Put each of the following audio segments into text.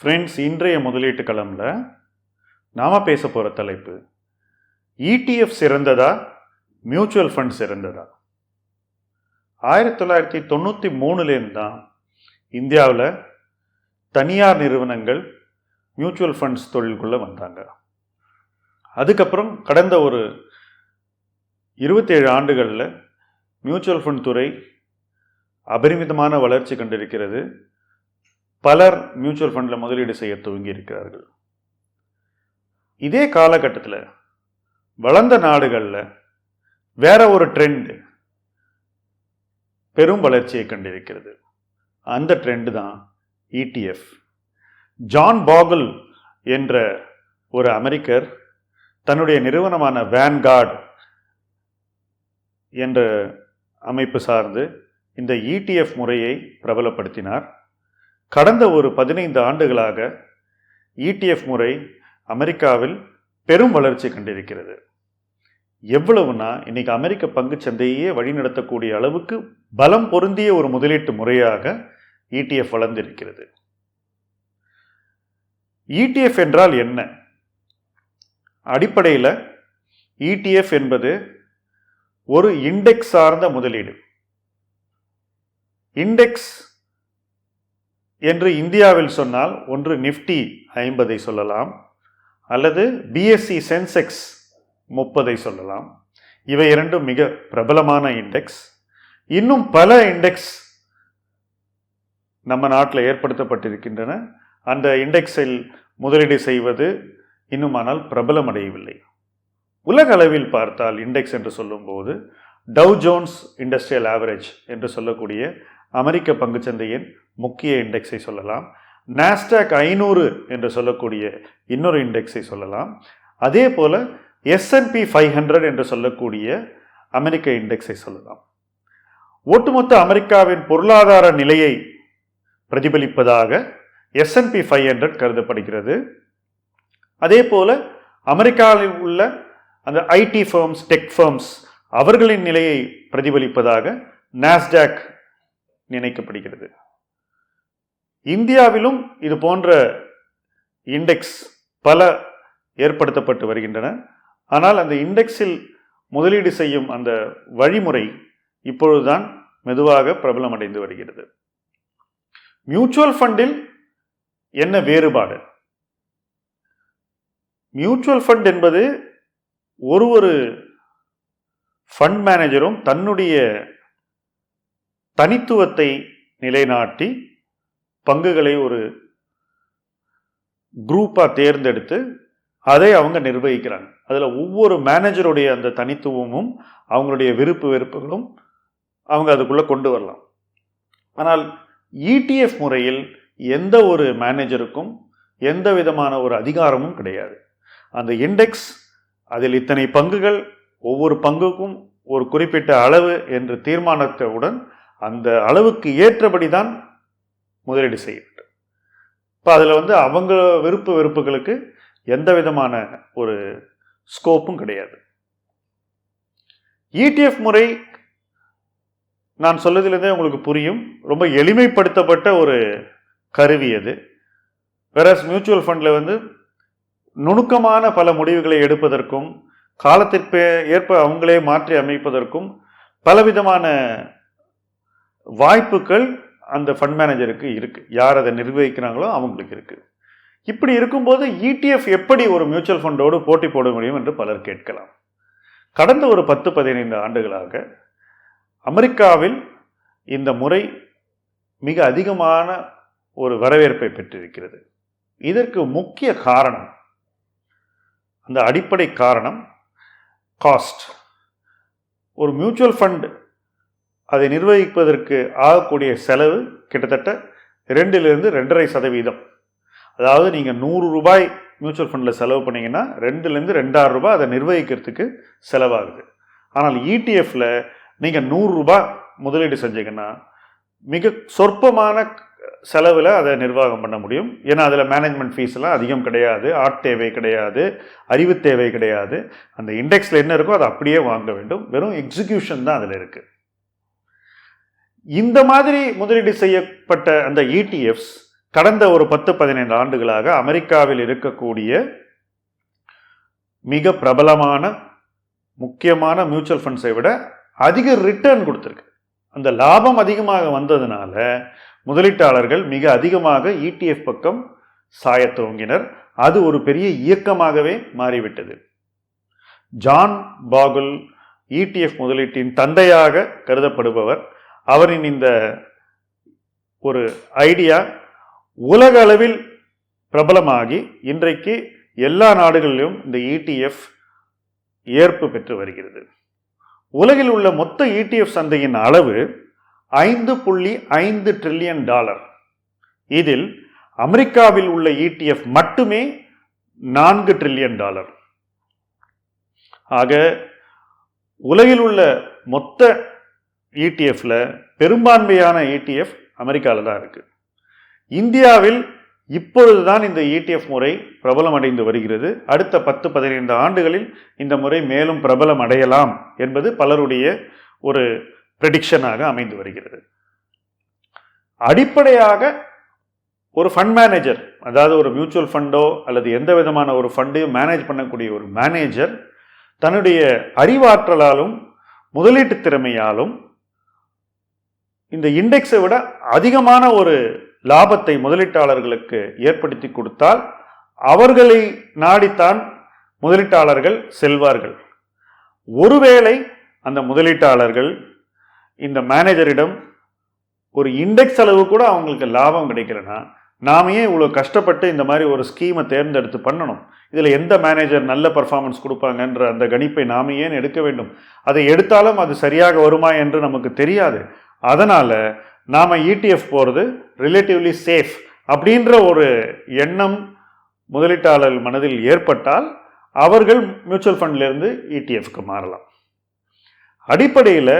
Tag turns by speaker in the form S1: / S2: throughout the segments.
S1: Friends இன்றைய முதலீட்டு களமில் நாம் பேச போகிற தலைப்பு இடிஎஃப் சிறந்ததா மியூச்சுவல் ஃபண்ட் சிறந்ததா ஆயிரத்தி தொள்ளாயிரத்தி தொண்ணூற்றி மூணுலேருந்து தான் இந்தியாவில் தனியார் நிறுவனங்கள் மியூச்சுவல் ஃபண்ட்ஸ் தொழிலுக்குள்ளே வந்தாங்க. அதுக்கப்புறம் கடந்த ஒரு இருபத்தேழு ஆண்டுகளில் மியூச்சுவல் ஃபண்ட் துறை அபரிமிதமான வளர்ச்சி கண்டிருக்கிறது. பலர் மியூச்சுவல் ஃபண்டில் முதலீடு செய்ய துவங்கி இருக்கிறார்கள். இதே காலகட்டத்தில் வளர்ந்த நாடுகளில் வேற ஒரு ட்ரெண்ட் பெரும் வளர்ச்சியை கண்டிருக்கிறது. அந்த ட்ரெண்டு தான் இடிஎஃப் ஜான் பாகுல் என்ற ஒரு அமெரிக்கர் தன்னுடைய நிறுவனமான வேன்கார்டு என்ற அமைப்பு சார்ந்து இந்த இடிஎஃப் முறையை பிரபலப்படுத்தினார். கடந்த ஒரு பதினைந்து ஆண்டுகளாக இடிஎஃப் முறை அமெரிக்காவில் பெரும் வளர்ச்சி கண்டிருக்கிறது. எவ்வளவுனா இன்னைக்கு அமெரிக்க பங்கு சந்தையே வழிநடத்தக்கூடிய அளவுக்கு பலம் பொருந்திய ஒரு முதலீட்டு முறையாக இடிஎஃப் வளர்ந்திருக்கிறது. இடிஎஃப் என்றால் என்ன? அடிப்படையில் இடிஎஃப் என்பது ஒரு இண்டெக்ஸ் சார்ந்த முதலீடு. இண்டெக்ஸ் என்று இந்தியாவில் சொன்னால் ஒன்று நிஃப்டி ஐம்பதை சொல்லலாம் அல்லது பிஎஸ்சி சென்செக்ஸ் முப்பதை சொல்லலாம். இவை இரண்டும் மிக பிரபலமான இண்டெக்ஸ் இன்னும் பல இண்டெக்ஸ் நம்ம நாட்டில் ஏற்படுத்தப்பட்டிருக்கின்றன. அந்த இண்டெக்ஸில் முதலீடு செய்வது இன்னுமானால் பிரபலமடையவில்லை. உலக அளவில் பார்த்தால் இண்டெக்ஸ் என்று சொல்லும்போது டவ் ஜோன்ஸ் இண்டஸ்ட்ரியல் ஆவரேஜ் என்று சொல்லக்கூடிய அமெரிக்க பங்குச்சந்தையின் முக்கிய இண்டெக்ஸை சொல்லலாம். நாஸ்டாக் ஐநூறு என்று சொல்லக்கூடிய இன்னொரு இண்டெக்ஸை சொல்லலாம். அதே போல் எஸ்என்பி ஃபைவ் ஹண்ட்ரட் என்று சொல்லக்கூடிய அமெரிக்க இண்டெக்ஸை சொல்லலாம். ஒட்டுமொத்த அமெரிக்காவின் பொருளாதார நிலையை பிரதிபலிப்பதாக எஸ்என்பி ஃபைவ் ஹண்ட்ரட் கருதப்படுகிறது. அதே போல் அமெரிக்காவில் உள்ள அந்த ஐடி ஃபர்ம்ஸ் டெக் ஃபர்ம்ஸ் அவர்களின் நிலையை பிரதிபலிப்பதாக நாஸ்டாக் நினைக்கப்படுகிறது. இந்தியாவிலும் இது போன்ற இண்டெக்ஸ் பல ஏற்படுத்தப்பட்டு வருகின்றன. ஆனால் அந்த இண்டெக்ஸில் முதலீடு செய்யும் அந்த வழிமுறை இப்பொழுதுதான் மெதுவாக பிரபலமடைந்து வருகிறது. மியூச்சுவல் ஃபண்டில் என்ன வேறுபாடு? மியூச்சுவல் ஃபண்ட் என்பது ஒரு ஒரு ஃபண்ட் மேனேஜரும் தன்னுடைய தனித்துவத்தை நிலைநாட்டி பங்குகளை ஒரு குரூப்பாக தேர்ந்தெடுத்து அதை அவங்க நிர்வகிக்கிறாங்க. அதில் ஒவ்வொரு மேனேஜருடைய அந்த தனித்துவமும் அவங்களுடைய விருப்பு வெறுப்புகளும் அவங்க அதுக்குள்ளே கொண்டு வரலாம். ஆனால் இடிஎஃப் முறையில் எந்த ஒரு மேனேஜருக்கும் எந்த விதமான ஒரு அதிகாரமும் கிடையாது. அந்த இண்டெக்ஸ் அதில் இத்தனை பங்குகள் ஒவ்வொரு பங்குக்கும் ஒரு குறிப்பிட்ட அளவு என்று தீர்மானத்தவுடன் அந்த அளவுக்கு ஏற்றபடி தான் முதலீடு செய்ய வேண்டும் இப்போ அதில் வந்து அவங்க விருப்பு வெறுப்புகளுக்கு எந்த விதமான ஒரு ஸ்கோப்பும் கிடையாது. இடிஎஃப் முறை நான் சொல்லதிலிருந்தே உங்களுக்கு புரியும். ரொம்ப எளிமைப்படுத்தப்பட்ட ஒரு கருவி அது. வேற மியூச்சுவல் ஃபண்டில் வந்து நுணுக்கமான பல முடிவுகளை எடுப்பதற்கும் காலத்திற்கு ஏற்ப அவங்களே மாற்றி அமைப்பதற்கும் பலவிதமான வாய்ப்புகள் அந்த ஃபண்ட் மேனேஜருக்கு இருக்குது யார் அதை நிர்வகிக்கிறாங்களோ அவங்களுக்கு இருக்குது இப்படி இருக்கும்போது இடிஎஃப் எப்படி ஒரு மியூச்சுவல் ஃபண்டோடு போட்டி போட முடியும் என்று பலர் கேட்கலாம். கடந்த ஒரு பத்து பதினைந்து ஆண்டுகளாக அமெரிக்காவில் இந்த முறை மிக அதிகமான ஒரு வரவேற்பை பெற்றிருக்கிறது. இதற்கு முக்கிய காரணம் அந்த அடிப்படை காரணம் காஸ்ட் ஒரு மியூச்சுவல் ஃபண்ட் அதை நிர்வகிப்பதற்கு ஆகக்கூடிய செலவு கிட்டத்தட்ட ரெண்டுலேருந்து ரெண்டரை சதவீதம். அதாவது நீங்கள் நூறு ரூபாய் மியூச்சுவல் ஃபண்டில் செலவு பண்ணீங்கன்னா ரெண்டுலேருந்து ரெண்டாயிரம் ரூபாய் அதை நிர்வகிக்கிறதுக்கு செலவாகுது. ஆனால் இடிஎஃப்பில் நீங்கள் நூறுரூபா முதலீடு செஞ்சீங்கன்னா மிக சொற்பமான செலவில் அதை நிர்வாகம் பண்ண முடியும். ஏன்னா அதில் மேனேஜ்மெண்ட் ஃபீஸ்லாம் அதிகம் கிடையாது ஆட் தேவை கிடையாது அறிவு தேவை கிடையாது. அந்த இண்டெக்ஸில் என்ன இருக்கோ அதை அப்படியே வாங்க வேண்டும். வெறும் எக்ஸிக்யூஷன் தான் அதில் இருக்குது இந்த மாதிரி முதலீடு செய்யப்பட்ட அந்த இடிஎஃப்ஸ் கடந்த ஒரு பத்து பதினைந்து ஆண்டுகளாக அமெரிக்காவில் இருக்கக்கூடிய மிக பிரபலமான முக்கியமான மியூச்சுவல் ஃபண்ட்ஸை விட அதிக ரிட்டர்ன் கொடுத்துருக்கு. அந்த லாபம் அதிகமாக வந்ததுனால முதலீட்டாளர்கள் மிக அதிகமாக இடிஎஃப் பக்கம் சாயத் துவங்கினர். அது ஒரு பெரிய இயக்கமாகவே மாறிவிட்டது. ஜான் பாகுல் இடிஎஃப் முதலீட்டின் தந்தையாக கருதப்படுபவர் அவரின் இந்த ஒரு ஐடியா உலக அளவில் பிரபலமாகி இன்றைக்கு எல்லா நாடுகளிலும் இந்த இடிஎஃப் ஏற்பு பெற்று வருகிறது. உலகில் உள்ள மொத்த இடிஎஃப் சந்தையின் அளவு ஐந்து புள்ளி ஐந்து ட்ரில்லியன் டாலர். இதில் அமெரிக்காவில் உள்ள இடிஎஃப் மட்டுமே நான்கு ட்ரில்லியன் டாலர். ஆக உலகில் உள்ள மொத்த இடிஎஃப்பில் பெரும்பான்மையான இடிஎஃப் அமெரிக்காவில் தான் இருக்குது இந்தியாவில் இப்பொழுதுதான் இந்த இடிஎஃப் முறை பிரபலம் அடைந்து வருகிறது. அடுத்த பத்து பதினைந்து ஆண்டுகளில் இந்த முறை மேலும் பிரபலம் அடையலாம் என்பது பலருடைய ஒரு ப்ரெடிக்ஷனாக அமைந்து வருகிறது. அடிப்படையாக ஒரு ஃபண்ட் மேனேஜர் அதாவது ஒரு மியூச்சுவல் ஃபண்டோ அல்லது எந்த விதமான ஒரு ஃபண்டையும் மேனேஜ் பண்ணக்கூடிய ஒரு மேனேஜர் தன்னுடைய அறிவாற்றலாலும் முதலீட்டு திறமையாலும் இந்த இண்டெக்ஸை விட அதிகமான ஒரு லாபத்தை முதலீட்டாளர்களுக்கு ஏற்படுத்தி கொடுத்தால் அவர்களை நாடித்தான் முதலீட்டாளர்கள் செல்வார்கள். ஒருவேளை அந்த முதலீட்டாளர்கள் இந்த மேனேஜரிடம் ஒரு இண்டெக்ஸ் அளவு கூட அவங்களுக்கு லாபம் கிடைக்கலனா நாம ஏன் இவ்வளோ கஷ்டப்பட்டு இந்த மாதிரி ஒரு ஸ்கீமை தேர்ந்தெடுத்து பண்ணணும்? இதில் எந்த மேனேஜர் நல்ல பர்ஃபார்மன்ஸ் கொடுப்பாங்கன்ற அந்த கணிப்பை நாம ஏன் எடுக்க வேண்டும்? அதை எடுத்தாலும் அது சரியாக வருமா என்று நமக்கு தெரியாது. அதனால் நாம் இடிஎஃப் போகிறது ரிலேட்டிவ்லி சேஃப் அப்படின்ற ஒரு எண்ணம் முதலீட்டாளர் மனதில் ஏற்பட்டால் அவர்கள் மியூச்சுவல் ஃபண்ட்லேருந்து இடிஎஃப்க்கு மாறலாம். அடிப்படையில்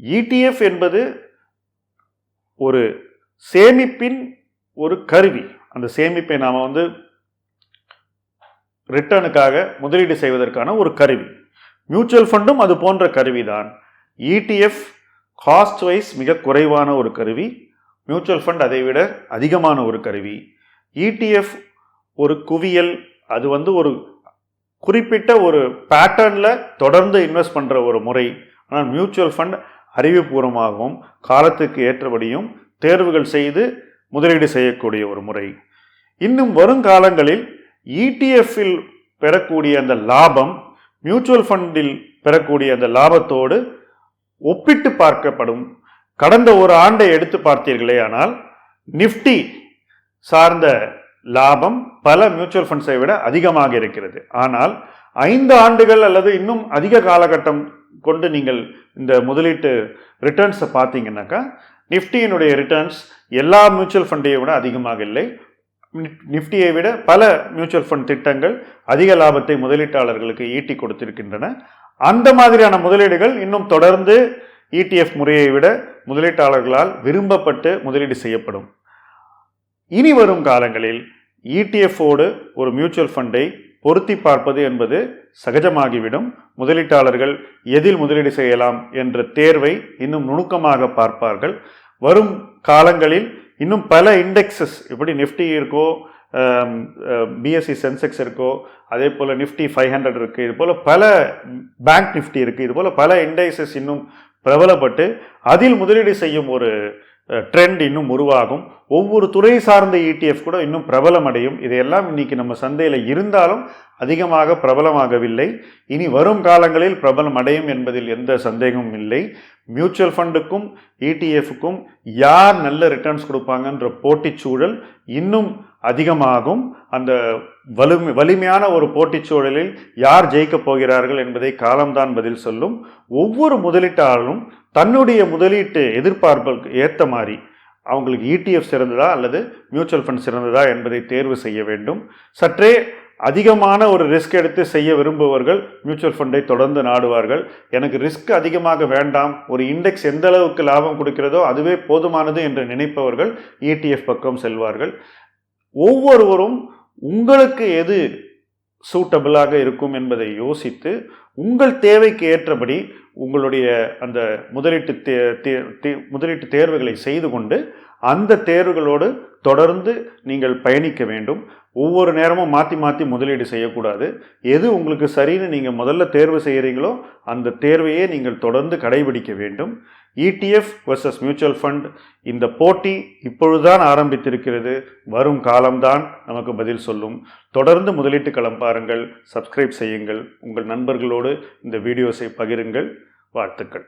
S1: இடிஎஃப் என்பது ஒரு சேமிப்பின் ஒரு கருவி. அந்த சேமிப்பை நாம் வந்து ரிட்டர்னுக்காக முதலீடு செய்வதற்கான ஒரு கருவி. மியூச்சுவல் ஃபண்டும் அது போன்ற கருவி தான் இடிஎஃப் காஸ்ட் வைஸ் மிக குறைவான ஒரு கருவி. மியூச்சுவல் ஃபண்ட் அதை விட அதிகமான ஒரு கருவி. இடிஎஃப் ஒரு குவியல் அது வந்து ஒரு குறிப்பிட்ட ஒரு பேட்டர்னில் தொடர்ந்து இன்வெஸ்ட் பண்ணுற ஒரு முறை. ஆனால் மியூச்சுவல் ஃபண்ட் அறிவுபூர்வமாகவும் காலத்துக்கு ஏற்றபடியும் தேர்வுகள் செய்து முதலீடு செய்யக்கூடிய ஒரு முறை. இன்னும் வருங்காலங்களில் இடிஎஃப்பில் பெறக்கூடிய அந்த லாபம் மியூச்சுவல் ஃபண்டில் பெறக்கூடிய அந்த லாபத்தோடு ஒப்பிட்டு பார்க்கப்படும். கடந்த ஒரு ஆண்டை எடுத்து பார்த்தீர்களே ஆனால் நிஃப்டி சார்ந்த லாபம் பல மியூச்சுவல் ஃபண்ட்ஸை விட அதிகமாக இருக்கிறது. ஆனால் ஐந்து ஆண்டுகள் அல்லது இன்னும் அதிக காலகட்டம் கொண்டு நீங்கள் இந்த முதலீட்டு ரிட்டர்ன்ஸை பார்த்தீங்கன்னாக்கா நிஃப்டியினுடைய ரிட்டர்ன்ஸ் எல்லா மியூச்சுவல் ஃபண்டையை விட அதிகமாக இல்லை. நிஃப்டியை விட பல மியூச்சுவல் ஃபண்ட் திட்டங்கள் அதிக லாபத்தை முதலீட்டாளர்களுக்கு ஈட்டி கொடுத்திருக்கின்றன. அந்த மாதிரியான முதலீடுகள் இன்னும் தொடர்ந்து இடிஎஃப் முறையை விட முதலீட்டாளர்களால் விரும்பப்பட்டு முதலீடு செய்யப்படும். இனி வரும் காலங்களில் இடிஎஃப்போடு ஒரு மியூச்சுவல் ஃபண்டை பொருத்தி பார்ப்பது என்பது சகஜமாகிவிடும். முதலீட்டாளர்கள் எதில் முதலீடு செய்யலாம் என்ற தேர்வை இன்னும் நுணுக்கமாக பார்ப்பார்கள். வரும் காலங்களில் இன்னும் பல இண்டெக்ஸஸ் எப்படி நிஃப்டி இருக்கோ பிஎஸ்சி சென்செக்ஸ் இருக்கோ அதே போல் நிஃப்டி ஃபைவ் ஹண்ட்ரட் இருக்குது இது போல் பல பேங்க் நிஃப்டி இருக்குது இது போல் பல இண்டைசஸ் இன்னும் பிரபலப்பட்டு அதில் முதலீடு செய்யும் ஒரு ட்ரெண்ட் இன்னும் உருவாகும். ஒவ்வொரு துறை சார்ந்த இடிஎஃப் கூட இன்னும் பிரபலம் அடையும் இதையெல்லாம் இன்னைக்கு நம்ம சந்தையில் இருந்தாலும் அதிகமாக பிரபலமாகவில்லை. இனி வரும் காலங்களில் பிரபலம் அடையும் என்பதில் எந்த சந்தேகமும் இல்லை. மியூச்சுவல் ஃபண்டுக்கும் இடிஎஃப்க்கும் யார் நல்ல ரிட்டர்ன்ஸ் கொடுப்பாங்கன்ற போட்டிச் சூழல் இன்னும் அதிகமாகும். அந்த வலிமை வலிமையான ஒரு போட்டிச் சூழலில் யார் ஜெயிக்கப் போகிறார்கள் என்பதை காலம்தான் பதில் சொல்லும். ஒவ்வொரு முதலீட்டாளரும் தன்னுடைய முதலீட்டு எதிர்பார்ப்புக்கு ஏற்ற மாதிரி அவங்களுக்கு இடிஎஃப் சிறந்ததா அல்லது மியூச்சுவல் ஃபண்ட் சிறந்ததா என்பதை தேர்வு செய்ய வேண்டும். சற்றே அதிகமான ஒரு ரிஸ்க் எடுத்து செய்ய விரும்புபவர்கள் மியூச்சுவல் ஃபண்டை தொடர்ந்து நாடுவார்கள். எனக்கு ரிஸ்க் அதிகமாக வேண்டாம். ஒரு இண்டெக்ஸ் எந்த அளவுக்கு லாபம் கொடுக்கிறதோ அதுவே போதுமானது என்று நினைப்பவர்கள் இடிஎஃப் பக்கம் செல்வார்கள். ஒவ்வொருவரும் உங்களுக்கு எது சூட்டபிளாக இருக்கும் என்பதை யோசித்து உங்கள் தேவைக்கு ஏற்றபடி உங்களுடைய அந்த முதலீட்டு தே முதலீட்டு தேர்வுகளை செய்து கொண்டு அந்த தேர்வுகளோடு தொடர்ந்து நீங்கள் பயணிக்க வேண்டும். ஒவ்வொரு நேரமும் மாற்றி மாற்றி முதலீடு செய்யக்கூடாது. எது உங்களுக்கு சரின்னு நீங்கள் முதல்ல தேர்வு செய்கிறீங்களோ அந்த தேர்வையே நீங்கள் தொடர்ந்து கடைபிடிக்க வேண்டும். இடிஎஃப் வர்சஸ் மியூச்சுவல் ஃபண்ட் இந்த போட்டி இப்பொழுதுதான் ஆரம்பித்திருக்கிறது. வரும் காலம்தான் நமக்கு பதில் சொல்லும். தொடர்ந்து முதலீட்டு களம் பாருங்கள் சப்ஸ்கிரைப் செய்யுங்கள். உங்கள் நண்பர்களோடு இந்த வீடியோஸை பகிருங்கள். வாழ்த்துக்கள்.